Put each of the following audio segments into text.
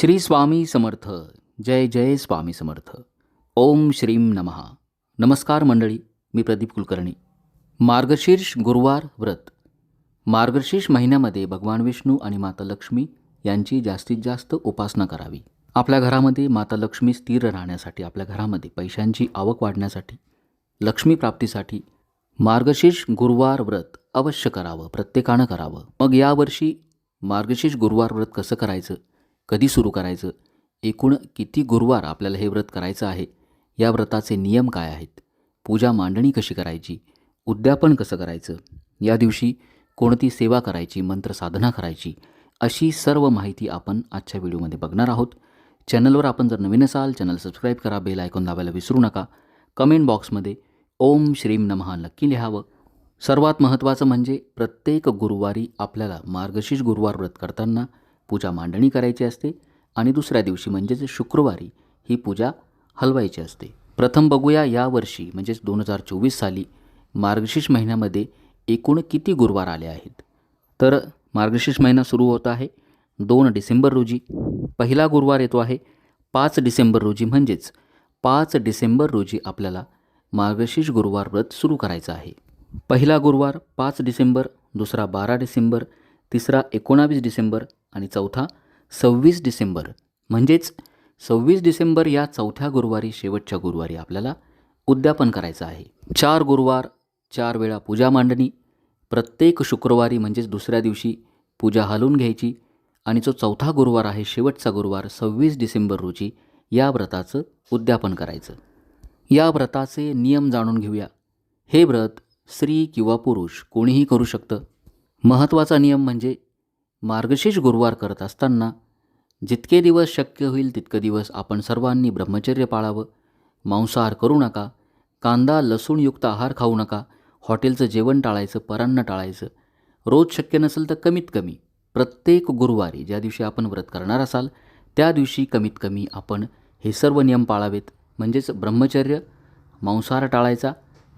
श्री स्वामी समर्थ. जय जय स्वामी समर्थ. ओम श्रीम नमः. नमस्कार मंडळी मी प्रदीप कुलकर्णी. मार्गशीर्ष गुरुवार व्रत. मार्गशीर्ष महिन्यामध्ये भगवान विष्णू आणि माता लक्ष्मी यांची जास्तीत जास्त उपासना करावी. आपल्या घरामध्ये माता लक्ष्मी स्थिर राहण्यासाठी आपल्या घरामध्ये पैशांची आवक वाढण्यासाठी लक्ष्मी प्राप्तीसाठी मार्गशीर्ष गुरुवार व्रत अवश्य करावं प्रत्येकानं करावं. मग यावर्षी मार्गशीर्ष गुरुवार व्रत कसं करायचं? कधी सुरू करायचं? एकूण किती गुरुवार आपल्याला हे व्रत करायचं आहे? या व्रताचे नियम काय आहेत? पूजा मांडणी कशी करायची? उद्यापन कसं करायचं? या दिवशी कोणती सेवा करायची? मंत्र साधना करायची? अशी सर्व माहिती आपण आजच्या व्हिडिओमध्ये बघणार आहोत. चॅनलवर आपण जर नवीन असाल चॅनल सबस्क्राईब करा बेल ऐकून दाबायला विसरू नका. कमेंट बॉक्समध्ये ओम श्रीम नमहा नक्की लिहावं. सर्वात महत्त्वाचं म्हणजे प्रत्येक गुरुवारी आपल्याला मार्गशीर्ष गुरुवार व्रत करताना पूजा मांडणी करायची असते आणि दुसऱ्या दिवशी म्हणजेच शुक्रवारी ही पूजा हलवायची असते. प्रथम बघूया यावर्षी म्हणजेच दोन हजार चोवीस साली मार्गशीर्ष महिन्यामध्ये एकूण किती गुरुवार आले आहेत? तर मार्गशीर्ष महिना सुरू होत आहे दोन डिसेंबर रोजी. पहिला गुरुवार येतो आहे पाच डिसेंबर रोजी म्हणजेच पाच डिसेंबर रोजी आपल्याला मार्गशीर्ष गुरुवार व्रत सुरू करायचं आहे. पहिला गुरुवार पाच डिसेंबर दुसरा बारा डिसेंबर तिसरा एकोणावीस डिसेंबर आणि चौथा सव्वीस डिसेंबर. म्हणजेच सव्वीस डिसेंबर या चौथ्या गुरुवारी शेवटच्या गुरुवारी आपल्याला उद्यापन करायचं आहे. चार गुरुवार चार वेळा पूजा मांडणी. प्रत्येक शुक्रवारी म्हणजेच दुसऱ्या दिवशी पूजा हलवून घ्यायची. आणि जो चौथा गुरुवार आहे शेवटचा गुरुवार सव्वीस डिसेंबर रोजी या व्रताचं उद्यापन करायचं. या व्रताचे नियम जाणून घेऊया. हे व्रत स्त्री किंवा पुरुष कोणीही करू शकतं. महत्त्वाचा नियम म्हणजे मार्गशीर्ष गुरुवार करत असताना जितके दिवस शक्य होईल तितके दिवस आपण सर्वांनी ब्रह्मचर्य पाळावं. मांसाहार करू नका. कांदा लसूणयुक्त आहार खाऊ नका. हॉटेलचं जेवण टाळायचं परान्न टाळायचं. रोज शक्य नसेल तर कमीत कमी प्रत्येक गुरुवारी ज्या दिवशी आपण व्रत करणार असाल त्या दिवशी कमीत कमी आपण हे सर्व नियम पाळावेत. म्हणजेच ब्रह्मचर्य मांसाहार टाळायचा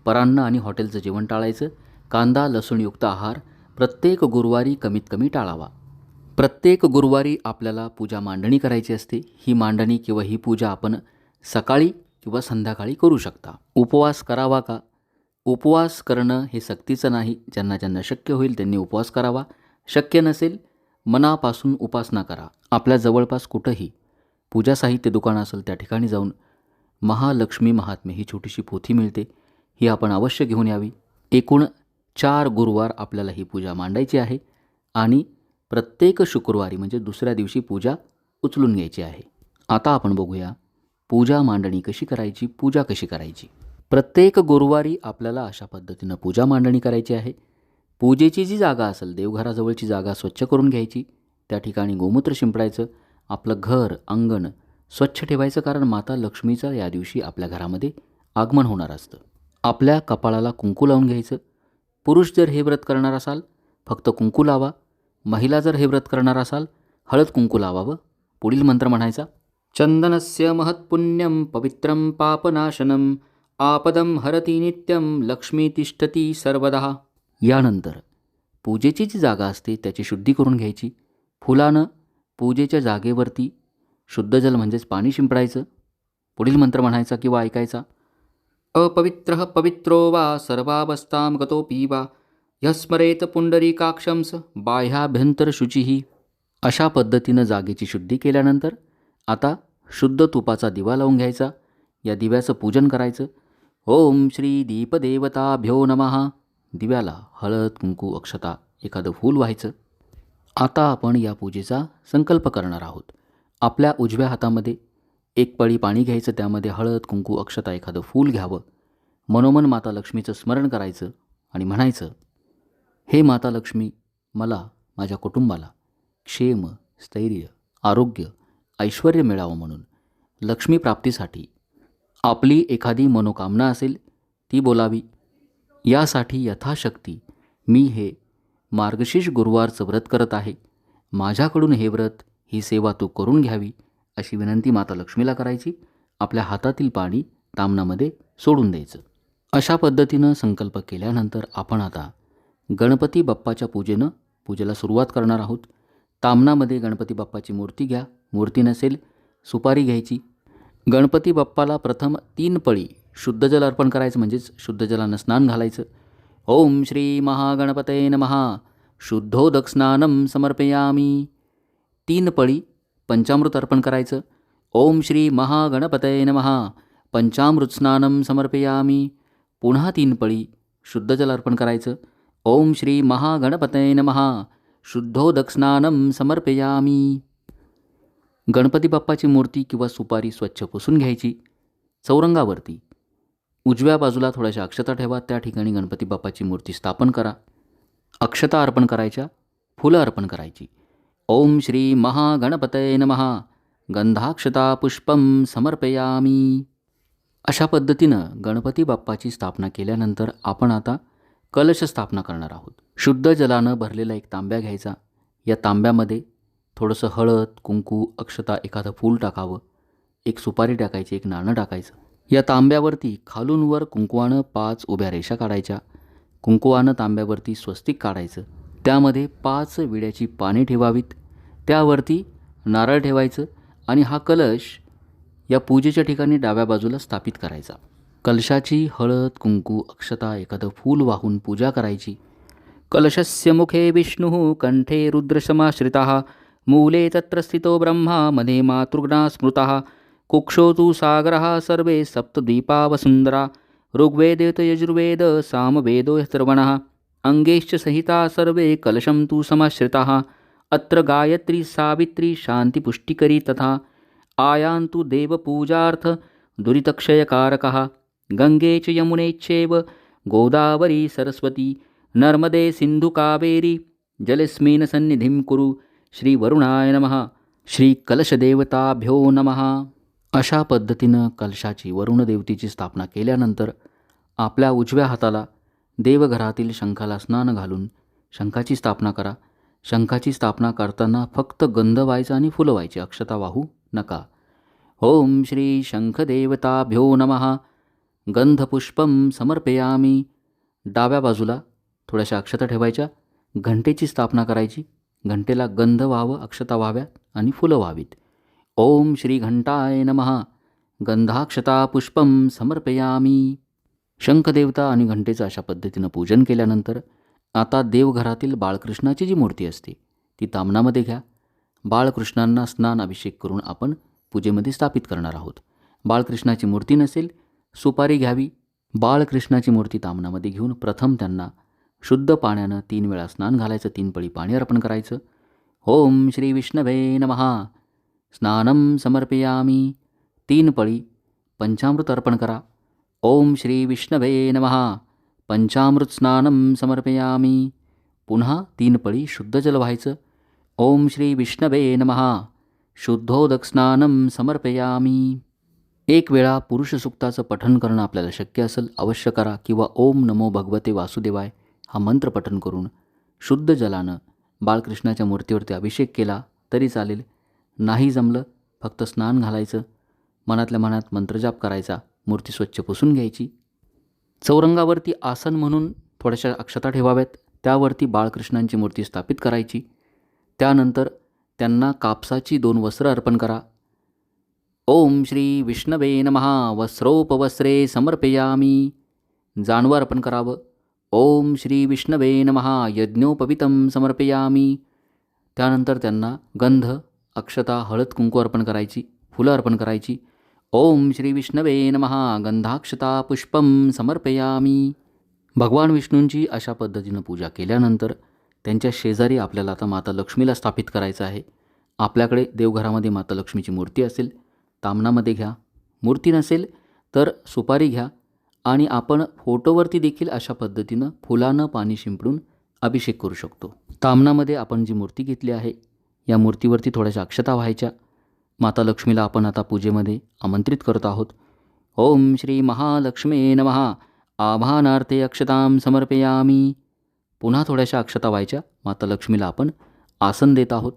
परान्न आणि हॉटेलचं जेवण टाळायचं कांदा लसूणयुक्त आहार प्रत्येक गुरुवारी कमीत कमी टाळावा. प्रत्येक गुरुवारी आपल्याला पूजा मांडणी करायची असते. ही मांडणी किंवा ही पूजा आपण सकाळी किंवा संध्याकाळी करू शकता. उपवास करावा का? उपवास करणं हे सक्तीचं नाही. ज्यांना ज्यांना शक्य होईल त्यांनी उपवास करावा. शक्य नसेल मनापासून उपासना करा. आपल्या जवळपास कुठंही पूजा साहित्य दुकान असेल त्या ठिकाणी जाऊन महालक्ष्मी महात्मे ही छोटीशी पोथी मिळते. ही आपण अवश्य घेऊन यावी. एकूण चार गुरुवार आपल्याला ही पूजा मांडायची आहे आणि प्रत्येक शुक्रवारी म्हणजे दुसऱ्या दिवशी पूजा उचलून घ्यायची आहे. आता आपण बघूया पूजा मांडणी कशी करायची पूजा कशी करायची. प्रत्येक गुरुवारी आपल्याला अशा पद्धतीनं पूजा मांडणी करायची आहे. पूजेची जी जागा असेल देवघराजवळची जागा स्वच्छ करून घ्यायची. त्या ठिकाणी गोमूत्र शिंपडायचं आपलं घर अंगण स्वच्छ ठेवायचं कारण माता लक्ष्मीचं या दिवशी आपल्या घरामध्ये आगमन होणार असतं. आपल्या कपाळाला कुंकू लावून घ्यायचं पुरुष जर हे व्रत करणार असाल फक्त कुंकू लावा. महिला जर हे व्रत करणार असाल हळद कुंकू लावावं. पुढील मंत्र म्हणायचा चंदनस्य महत्पुण्यं पवित्रं पापनाशनम आपदम हरती नित्यम लक्ष्मी तिष्ठती सर्वदा. यानंतर पूजेची जी जागा असते त्याची शुद्धी करून घ्यायची. फुलानं पूजेच्या जागेवरती शुद्ध जल म्हणजेच पाणी शिंपडायचं. पुढील मंत्र म्हणायचा किंवा ऐकायचा अपवित्र पवित्रो वा सर्वावस्थां गतोऽपि वा यस्मरेत पुंडरीकाक्षंस बाह्याभ्यंतर शुचिही अशा पद्धतीनं जागेची शुद्धी केल्यानंतर आता शुद्ध तुपाचा दिवा लावून घ्यायचा या दिव्याचं पूजन करायचं. ओम श्री दीपदेवताभ्यो नमः. दिव्याला हळद कुंकू अक्षता एखादं फूल व्हायचं. आता आपण या पूजेचा संकल्प करणार आहोत. आपल्या उजव्या हातामध्ये एक पळी पाणी घ्यायचं त्यामध्ये हळद कुंकू अक्षता एखादं फूल घ्यावं. मनोमन माता लक्ष्मीचं स्मरण करायचं आणि म्हणायचं हे माता लक्ष्मी मला माझ्या कुटुंबाला क्षेम स्थैर्य आरोग्य ऐश्वर मिळावं म्हणून लक्ष्मी प्राप्तीसाठी आपली एखादी मनोकामना असेल ती बोलावी. यासाठी यथाशक्ती मी हे मार्गशीर्ष गुरुवारचं व्रत करत आहे. माझ्याकडून हे व्रत ही सेवा तू करून घ्यावी. अशी विनंती माता लक्ष्मीला करायची. आपल्या हातातील पाणी तामणामध्ये सोडून द्यायचं. अशा पद्धतीनं संकल्प केल्यानंतर आपण आता गणपती बाप्पाच्या पूजेनं पूजेला सुरुवात करणार आहोत. तामणामध्ये गणपती बाप्पाची मूर्ती घ्या. मूर्ती नसेल सुपारी घ्यायची. गणपती बाप्पाला प्रथम तीन पळी शुद्ध जल अर्पण करायचं म्हणजेच शुद्ध जलानं स्नान घालायचं. ओम श्री महागणपते नमहा शुद्धोदक स्नानं समर्पयामी. तीन पळी पंचामृत अर्पण करायचं. ओम श्री महागणपतये नमहा पंचामृत स्नानम समर्पयामी. पुन्हा तीन पळी शुद्ध जल अर्पण करायचं. ओम श्री महागणपतये नमहा शुद्धोदक स्नानं समर्पयामी. गणपती बाप्पाची मूर्ती किंवा सुपारी स्वच्छ पुसून घ्यायची. चौरंगावरती. उजव्या बाजूला थोड्याशा अक्षता ठेवा. त्या ठिकाणी गणपती बाप्पाची मूर्ती स्थापन करा. अक्षता अर्पण करायच्या. फुलं अर्पण करायची. ओम श्री महागणपतय नमहा गंधाक्षता पुष्पम समर्पयामी. अशा पद्धतीनं गणपती बाप्पाची स्थापना केल्यानंतर आपण आता कलश स्थापना करणार आहोत. शुद्ध जलानं भरलेला एक तांब्या घ्यायचा. या तांब्यामध्ये थोडंसं हळद कुंकू अक्षता एखादं फूल टाकावं. एक सुपारी टाकायची एक नाणं टाकायचं. या तांब्यावरती खालूनवर कुंकुवानं कुंकवानं पाच उभ्या रेषा काढायच्या. कुंकवानं तांब्यावरती स्वस्तिक काढायचं. त्यामध्ये पाच विड्याची पाने ठेवावीत. त्यावरती नारळ ठेवायचं आणि हा कलश या पूजेच्या ठिकाणी डाव्या बाजूला स्थापित करायचा. कलशाची हळद कुंकू अक्षता एखादं फूल वाहून पूजा करायची. कलशस्य मुखे विष्णुः कंठे रुद्रशमाश्रितः मूले तत्र स्थितो ब्रह्मा मध्ये मातृग्ना स्मृता कुक्षो तु सागरः सर्वे सप्तद्वीपा वसुन्धरा ऋग्वेदेत यजुर्वेद सामवेदो श्रवणः अङ्गेश्च सहिता सर्वे कलशं तु समाश्रिताः। अत्र गायत्री सावित्री शान्तिपुष्टिकरी तथा आयान्तु देवपूजार्थ दुरितक्षयकारकः। गङ्गे च यमुने चैव गोदावरी सरस्वती। नर्मदे सिन्धुकावेरी जलस्मिन् सन्निधिं कुरु श्रीवरुणाय नमः। श्रीकलशदेवताभ्यो नमः। अशा पद्धतीनं कलशाची वरुणदेवतेची स्थापना केल्यानंतर आपल्या उजव्या हाताला देवघरातील शंखाला स्नान घालून शंखाची स्थापना करा। शंखाची स्थापना करताना फक्त गंध व्हायचा आणि फुलं व्हायची. अक्षता वाहू नका. ओम श्री शंखदेवताभ्यो नमः. गंधपुष्पम समर्पयामी. डाव्या बाजूला थोड्याशा अक्षता ठेवायच्या. घंटेची स्थापना करायची. घंटेला गंध व्हावं अक्षता व्हाव्यात आणि फुलं व्हावीत. ओम श्री घंटाय नमः. गंधाक्षता पुष्पम समर्पयामी. शंखदेवता आणि घंटेचं अशा पद्धतीनं पूजन केल्यानंतर आता देवघरातील बाळकृष्णाची जी मूर्ती असते ती तामणामध्ये घ्या. बाळकृष्णांना स्नान अभिषेक करून आपण पूजेमध्ये स्थापित करणार आहोत. बाळकृष्णाची मूर्ती नसेल सुपारी घ्यावी. बाळकृष्णाची मूर्ती तामणामध्ये घेऊन प्रथम त्यांना शुद्ध पाण्यानं तीन वेळा स्नान घालायचं तीन पळी पाणी अर्पण करायचं. ओम श्री विष्णवे नमहा. स्नानं समर्पयामी. तीन पळी पंचामृत अर्पण करा. ओम श्री विष्णवे नमहा. पंचामृत स्नानं समर्पयामी। पुन्हा तीन पळी शुद्ध जल व्हायचं ओम श्री विष्णवे नमहा शुद्धोदक स्नानं समर्पयामी। एक वेळा पुरुष सुक्ताचं पठण करणं आपल्याला शक्य असेल अवश्य करा किंवा ओम नमो भगवते वासुदेवाय हा मंत्र पठण करून शुद्ध जलानं बाळकृष्णाच्या मूर्तीवरती अभिषेक केला तरी चालेल. नाही जमलं फक्त स्नान घालायचं. मनातल्या मनात मंत्रजाप करायचा मूर्ती स्वच्छ पुसून घ्यायची. चौरंगावरती आसन म्हणून थोड्याशा अक्षता ठेवाव्यात. त्यावरती बाळकृष्णांची मूर्ती स्थापित करायची. त्यानंतर त्यांना कापसाची दोन वस्त्र अर्पण करा. ओम श्री विष्णवे नमहा वस्त्रोपवस्त्रे समर्पयामी. जानवं अर्पण करावं. ओम श्री विष्णवे नमहा यज्ञोपवितं समर्पयामी. त्यानंतर त्यांना गंध अक्षता हळद कुंकू अर्पण करायची. फुलं अर्पण करायची. ओम श्री विष्णवे नमहा गंधाक्षता पुष्पम समर्पयामी. भगवान विष्णूंची अशा पद्धतीनं पूजा केल्यानंतर त्यांच्या शेजारी आपल्याला आता माता लक्ष्मीला स्थापित करायचं आहे. आपल्याकडे देवघरामध्ये माता लक्ष्मीची मूर्ती असेल तामणामध्ये घ्या. मूर्ती नसेल तर सुपारी घ्या. आणि आपण फोटोवरती देखील अशा पद्धतीनं फुलानं पाणी शिंपडून अभिषेक करू शकतो. तामणामध्ये आपण जी मूर्ती घेतली आहे या मूर्तीवरती थोड्याशा अक्षता व्हायच्या. माता लक्ष्मीला आपण आता पूजेमध्ये आमंत्रित करत आहोत. ओम श्री महालक्ष्मे नमहा आभानार्थे अक्षतां समर्पयामी. पुन्हा थोड्याशा अक्षता व्हायच्या माता लक्ष्मीला आपण आसन देत आहोत.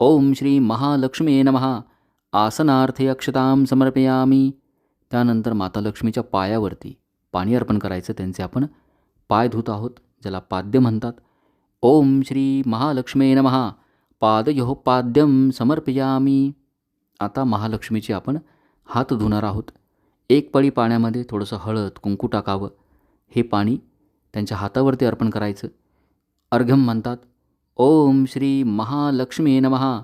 ओम श्री महालक्ष्मी नमहा आसनार्थे अक्षतां समर्पयामी. त्यानंतर माता लक्ष्मीच्या पायावरती पाणी अर्पण करायचं त्यांचे आपण पाय धुत आहोत ज्याला पाद्य म्हणतात. ओम श्री महालक्ष्मी नमहा पादयो पाद्यम समर्पयामी. आता महालक्ष्मीची आपण हात धुणार आहोत. एक पळी पाण्यामध्ये थोडंसं हळद कुंकू टाकावं. हे पाणी त्यांच्या हातावरती अर्पण करायचं. अर्घ्यम म्हणतात ओम श्री महालक्ष्मी नमहा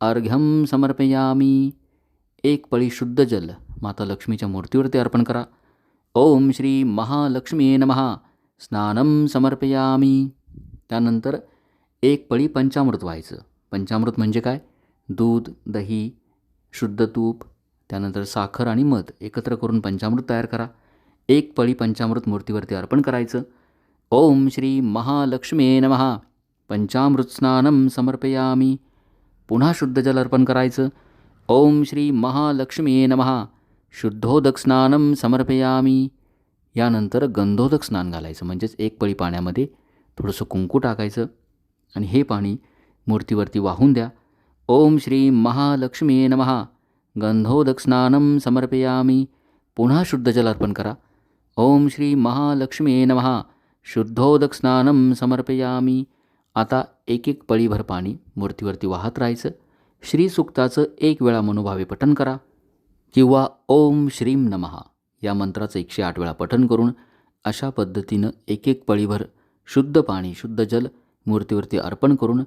अर्घ्यम समर्पयामी. एक पळी शुद्ध जल माता लक्ष्मीच्या मूर्तीवरती अर्पण करा. ओम श्री महालक्ष्मी नमहा स्नानम समर्पयामी. त्यानंतर एक पळी पंचामृत व्हायचं. पंचामृत म्हणजे काय? दूध दही शुद्ध तूप त्यानंतर साखर आणि मध एकत्र करून पंचामृत तयार करा. एक पळी पंचामृत मूर्तीवरती अर्पण करायचं. ओम श्री महालक्ष्मी नमहा पंचामृत स्नानम समर्पयामी. पुन्हा शुद्ध जल अर्पण करायचं. ओम श्री महालक्ष्मी नमहा शुद्धोदक स्नानम समर्पयामी. यानंतर गंधोदक स्नान घालायचं. म्हणजेच एक पळी पाण्यामध्ये थोडंसं कुंकू टाकायचं. आणि हे पाणी मूर्तीवरती वाहून द्या. ओम श्री महालक्ष्मी नमः. गंधोदक स्नानम समर्पयामी. पुन्हा शुद्ध जल अर्पण करा. ओम श्री महालक्ष्मी नमः. शुद्धोदक स्नानम समर्पयामी. आता एक एक पळीभर पाणी मूर्तीवरती वाहत राहायचं. श्रीसुक्ताचं एक वेळा मनोभावे पठन करा. किंवा ओम श्रीम नमः. या मंत्राचं एकशे आठ वेळा पठन करून अशा पद्धतीनं एक एक पळीभर शुद्ध पाणी शुद्ध जल मूर्तीवरती अर्पण करून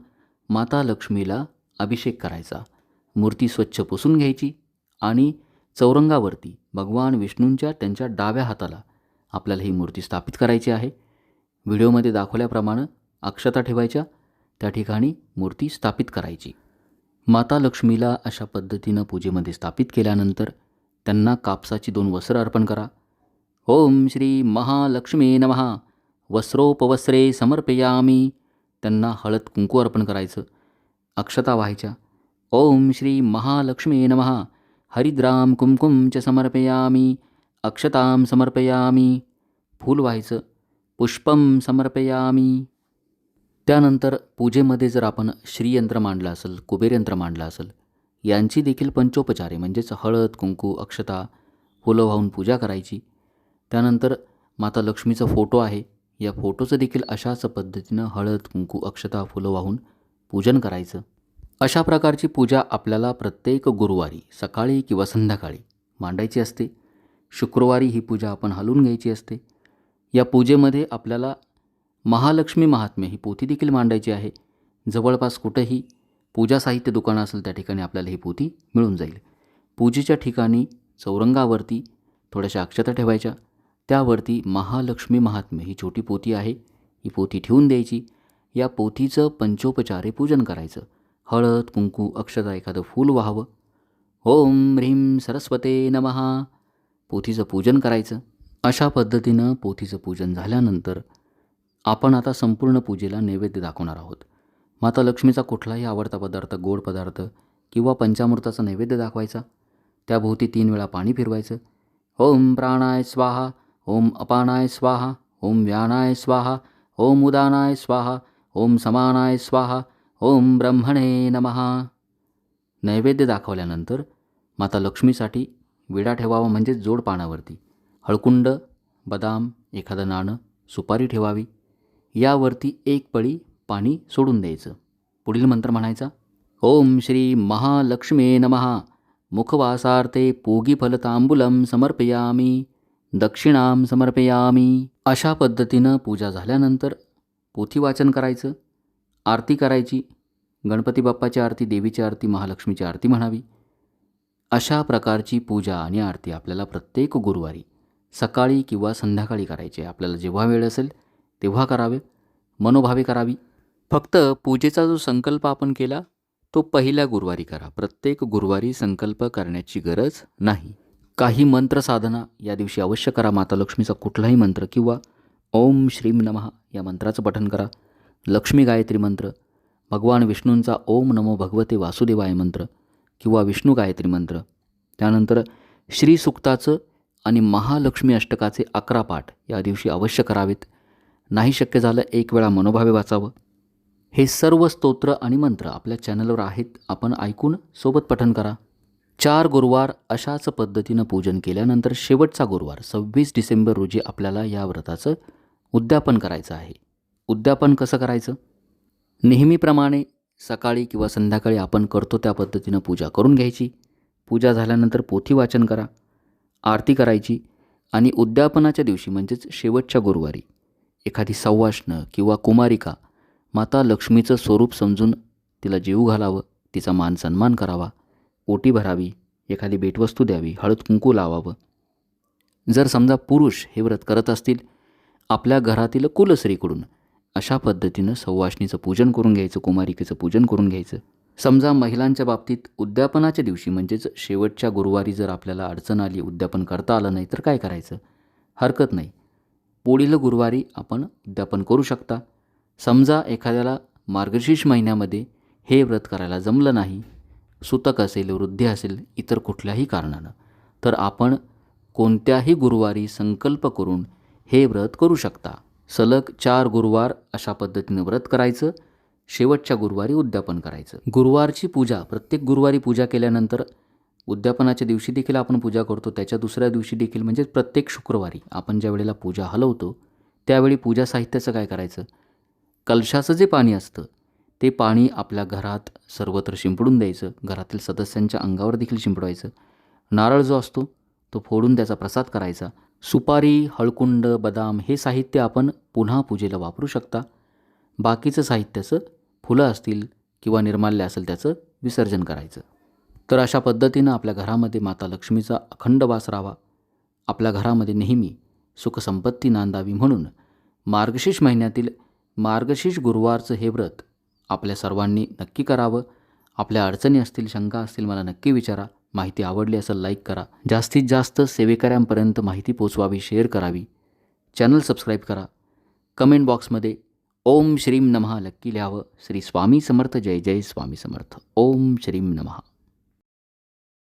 माता लक्ष्मीला अभिषेक करायचा. मूर्ती स्वच्छ पुसून घ्यायची आणि चौरंगावरती भगवान विष्णूंच्या त्यांच्या डाव्या हाताला आपल्याला ही मूर्ती स्थापित करायची आहे. व्हिडिओमध्ये दाखवल्याप्रमाणे अक्षता ठेवायच्या. त्या ठिकाणी मूर्ती स्थापित करायची. माता लक्ष्मीला अशा पद्धतीनं पूजेमध्ये स्थापित केल्यानंतर त्यांना कापसाची दोन वस्त्र अर्पण करा. ओम श्री महालक्ष्मी नमहा वस्त्रोपवस्त्रे समर्पयामी. त्यांना हळद कुंकू अर्पण करायचं. अक्षता व्हायच्या ओम श्री महालक्ष्मी नमः। हरिद्राम कुंकुम च समर्पयामी। अक्षतां समर्पयामी। फूल व्हायचं। पुष्पम समर्पयामी। त्यानंतर पूजेमध्ये जर आपण श्रीयंत्र मांडलं असेल कुबेरयंत्र मांडलं असेल यांची देखील पंचोपचारे म्हणजेच हळद कुंकू अक्षता फुलं वाहून पूजा करायची. त्यानंतर माता लक्ष्मीचा फोटो आहे. या फोटोचं देखील अशाच पद्धतीनं हळद कुंकू अक्षता फुलं वाहून पूजन करायचं. अशा प्रकारची पूजा आपल्याला प्रत्येक गुरुवारी सकाळी किंवा संध्याकाळी मांडायची असते. शुक्रवारी ही पूजा आपण हलवून घ्यायची असते. या पूजेमध्ये आपल्याला महालक्ष्मी महात्म्य ही पोथी देखील मांडायची आहे. जवळपास कुठंही पूजा साहित्य दुकान असेल त्या ठिकाणी आपल्याला ही पोथी मिळून जाईल. पूजेच्या ठिकाणी चौरंगावरती थोड्याशा अक्षता ठेवायच्या. त्यावरती महालक्ष्मी महात्म्य ही छोटी पोथी आहे. ही पोथी ठेवून द्यायची. या पोथीचं पंचोपचारे पूजन करायचं. हळद कुंकू अक्षता एखादं फूल व्हावं. ओम ह्रीम सरस्वते नमः. पोथीचं पूजन करायचं. अशा पद्धतीनं पोथीचं पूजन झाल्यानंतर आपण आता संपूर्ण पूजेला नैवेद्य दाखवणार आहोत. माता लक्ष्मीचा कुठलाही आवडता पदार्थ गोड पदार्थ किंवा पंचामृताचा नैवेद्य दाखवायचा. त्याभोवती तीन वेळा पाणी फिरवायचं. ओम प्राणाय स्वाहा ओम अपानाय स्वाहा ओम व्यानाय स्वाहा ओम उदानाय स्वाहा ओम समानाय स्वाहा ओम ब्रह्मणे नमः. नैवेद्य दाखवल्यानंतर माता लक्ष्मीसाठी विडा ठेवावा म्हणजे जोड पानावरती हळकुंड बदाम एखादं नाणं सुपारी ठेवावी. यावरती एक पळी पाणी सोडून द्यायचं. पुढील मंत्र म्हणायचा ओम श्री महालक्ष्मी नमः. मुखवासार्थे पूगीफलतांबूलं समर्पयामी दक्षिणाम समर्पयामी. अशा पद्धतीनं पूजा झाल्यानंतर पोथी वाचन करायचं आरती करायची गणपती बाप्पाची आरती देवीची आरती महालक्ष्मीची आरती म्हणावी. अशा प्रकारची पूजा आणि आरती आपल्याला प्रत्येक गुरुवारी सकाळी किंवा संध्याकाळी करायची आहे. आपल्याला जेव्हा वेळ असेल तेव्हा करावे मनोभावे करावी. फक्त पूजेचा जो संकल्प आपण केला तो पहिल्या गुरुवारी करा. प्रत्येक गुरुवारी संकल्प करण्याची गरज नाही. काही मंत्र साधना या दिवशी अवश्य करा. माता लक्ष्मीचा कुठलाही मंत्र किंवा ओम श्रीम नमः या मंत्राचं पठण करा. लक्ष्मी गायत्री मंत्र भगवान विष्णूंचा ओम नमो भगवते वासुदेवाय मंत्र किंवा विष्णू गायत्री मंत्र. त्यानंतर श्रीसुक्ताचं आणि महालक्ष्मी अष्टकाचे अकरा पाठ या दिवशी अवश्य करावेत. नाही शक्य झालं एक वेळा मनोभावे वाचावं. हे सर्व स्तोत्र आणि मंत्र आपल्या चॅनलवर आहेत. आपण ऐकून सोबत पठन करा. चार गुरुवार अशाच पद्धतीनं पूजन केल्यानंतर शेवटचा गुरुवार सव्वीस डिसेंबर रोजी आपल्याला या व्रताचं उद्यापन करायचं आहे. उद्यापन कसं करायचं? नेहमीप्रमाणे सकाळी किंवा संध्याकाळी आपण करतो त्या पद्धतीनं पूजा करून घ्यायची. पूजा झाल्यानंतर पोथी वाचन करा आरती करायची आणि उद्यापनाच्या दिवशी म्हणजेच शेवटच्या गुरुवारी एखादी सवाष्ण किंवा कुमारिका माता लक्ष्मीचं स्वरूप समजून तिला जीव घालावं तिचा मान सन्मान करावा ओटी भरावी एखादी भेटवस्तू द्यावी हळद कुंकू लावावं. जर समजा पुरुष हे व्रत करत असतील आपल्या घरातील कुलस्त्रीकडून अशा पद्धतीनं सवाष्णीचं पूजन करून घ्यायचं कुमारिकेचं पूजन करून घ्यायचं. समजा महिलांच्या बाबतीत उद्यापनाच्या दिवशी म्हणजेच शेवटच्या गुरुवारी जर आपल्याला अडचण आली उद्यापन करता आलं नाही तर काय करायचं? हरकत नाही. पुढील गुरुवारी आपण उद्यापन करू शकता. समजा एखाद्याला मार्गशीर्ष महिन्यामध्ये हे व्रत करायला जमलं नाही सुतक असेल वृद्धी असेल इतर कुठल्याही कारणानं तर आपण कोणत्याही गुरुवारी संकल्प करून हे व्रत करू शकता. सलग चार गुरुवार अशा पद्धतीनं व्रत करायचं. शेवटच्या गुरुवारी उद्यापन करायचं. गुरुवारची पूजा प्रत्येक गुरुवारी पूजा केल्यानंतर उद्यापनाच्या दिवशी देखील आपण पूजा करतो. त्याच्या दुसऱ्या दिवशी देखील म्हणजे प्रत्येक शुक्रवारी आपण ज्या वेळेला पूजा हलवतो त्यावेळी पूजा साहित्याचं काय करायचं? कलशाचं जे पाणी असतं ते पाणी आपल्या घरात सर्वत्र शिंपडून द्यायचं. घरातील सदस्यांच्या अंगावर देखील शिंपडवायचं. नारळ जो असतो तो फोडून त्याचा प्रसाद करायचा. सुपारी हळकुंड बदाम हे साहित्य आपण पुन्हा पूजेला वापरू शकता. बाकीचं साहित्याचं फुलं असतील किंवा निर्माल्य असेल त्याचं विसर्जन करायचं. तर अशा पद्धतीनं आपल्या घरामध्ये माता लक्ष्मीचा अखंड वास राहावा. आपल्या घरामध्ये नेहमी सुखसंपत्ती नांदावी म्हणून मार्गशीर्ष महिन्यातील मार्गशीर्ष गुरुवारचं हे व्रत आपल्या सर्वांनी नक्की करावं. आपल्या अडचणी असतील शंका असतील मला नक्की विचारा. माहिती आवडली असेल लाईक करा. जास्तीत जास्त सेवेकऱ्यांपर्यंत माहिती पोचवावी शेअर करावी. चॅनल सबस्क्राईब करा. कमेंट बॉक्समध्ये ओम श्रीम नमः लक्की लिहावं. श्री स्वामी समर्थ. जय जय स्वामी समर्थ. ओम श्रीम नमः.